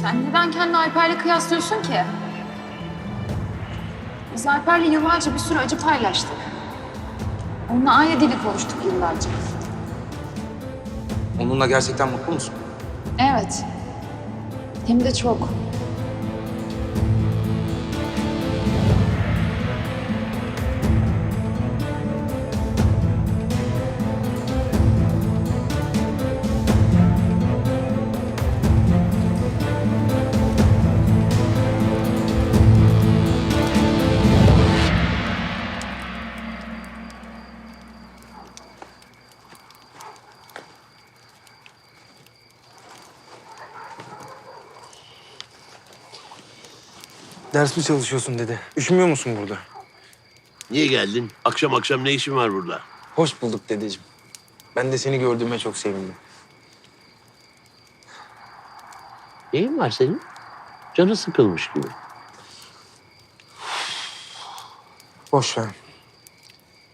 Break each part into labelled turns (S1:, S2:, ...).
S1: Sen neden kendini Alper'le kıyaslıyorsun ki? Biz Alper'le yıllarca bir sürü acı paylaştık. Onunla aynı dili konuştuk yıllarca.
S2: Onunla gerçekten mutlu musun?
S1: Evet. Hem de çok.
S2: Ders mi çalışıyorsun dedi. Üşümüyor musun burada?
S3: Niye geldin? Akşam akşam ne işin var burada?
S2: Hoş bulduk dedeciğim. Ben de seni gördüğüme çok sevindim.
S3: Neyin var senin? Canı sıkılmış gibi.
S2: Boş ver.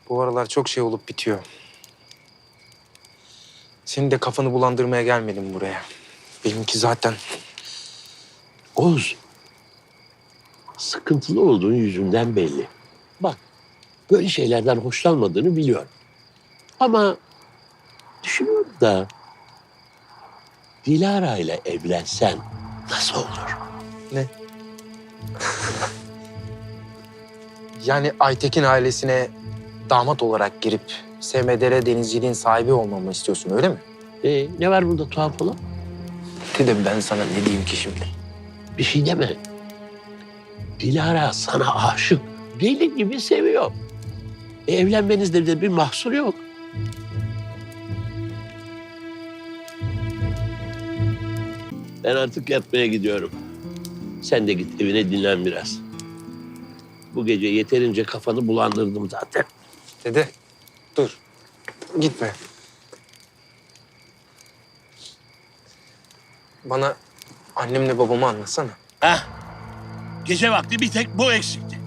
S2: Bu aralar çok şey olup bitiyor. Senin de kafanı bulandırmaya gelmedim buraya. Benimki zaten
S3: Oğuz. Sıkıntılı olduğun yüzünden belli. Bak, böyle şeylerden hoşlanmadığını biliyorum. Ama düşünüyorum da Dilara ile evlensen nasıl olur?
S2: ne? yani Aytekin ailesine damat olarak girip SMDR denizciliğin sahibi olmamı istiyorsun öyle mi?
S3: Ee, ne var burada tuhaf olan?
S2: Dedim ben sana ne diyeyim ki şimdi?
S3: Bir şey deme. Dilara sana aşık. Deli gibi seviyor. E, evlenmenizde de bir mahsur yok. Ben artık yatmaya gidiyorum. Sen de git evine dinlen biraz. Bu gece yeterince kafanı bulandırdım zaten.
S2: Dede dur gitme. Bana annemle babamı anlatsana.
S3: Heh. Gece vakti bir tek bu eksikti.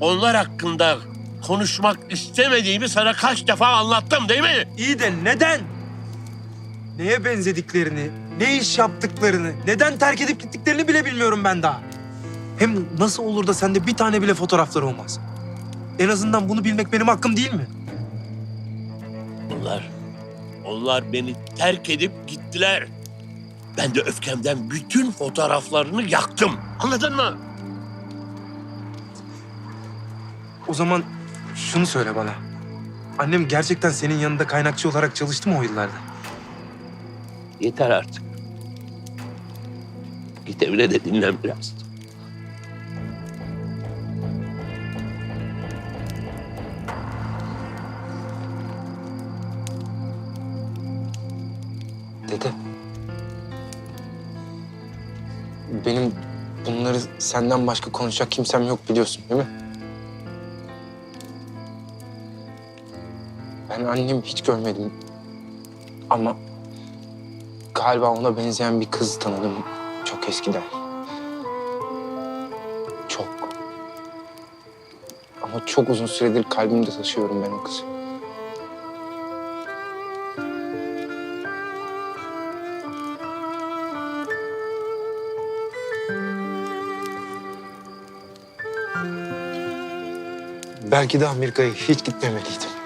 S3: Onlar hakkında konuşmak istemediğimi sana kaç defa anlattım değil mi?
S2: İyi de neden? Neye benzediklerini, ne iş yaptıklarını, neden terk edip gittiklerini bile bilmiyorum ben daha. Hem nasıl olur da sende bir tane bile fotoğrafları olmaz? En azından bunu bilmek benim hakkım değil mi?
S3: Onlar, onlar beni terk edip gittiler. Ben de öfkemden bütün fotoğraflarını yaktım. Anladın mı?
S2: O zaman şunu söyle bana. Annem gerçekten senin yanında kaynakçı olarak çalıştı mı o yıllarda?
S3: Yeter artık. Git evine de dinlen biraz.
S2: Dede. Benim bunları senden başka konuşacak kimsem yok biliyorsun değil mi? Ben annemi hiç görmedim. Ama galiba ona benzeyen bir kız tanıdım çok eskiden. Çok. Ama çok uzun süredir kalbimde taşıyorum ben o kızı. Belki de Amerika'ya hiç gitmemeliydim.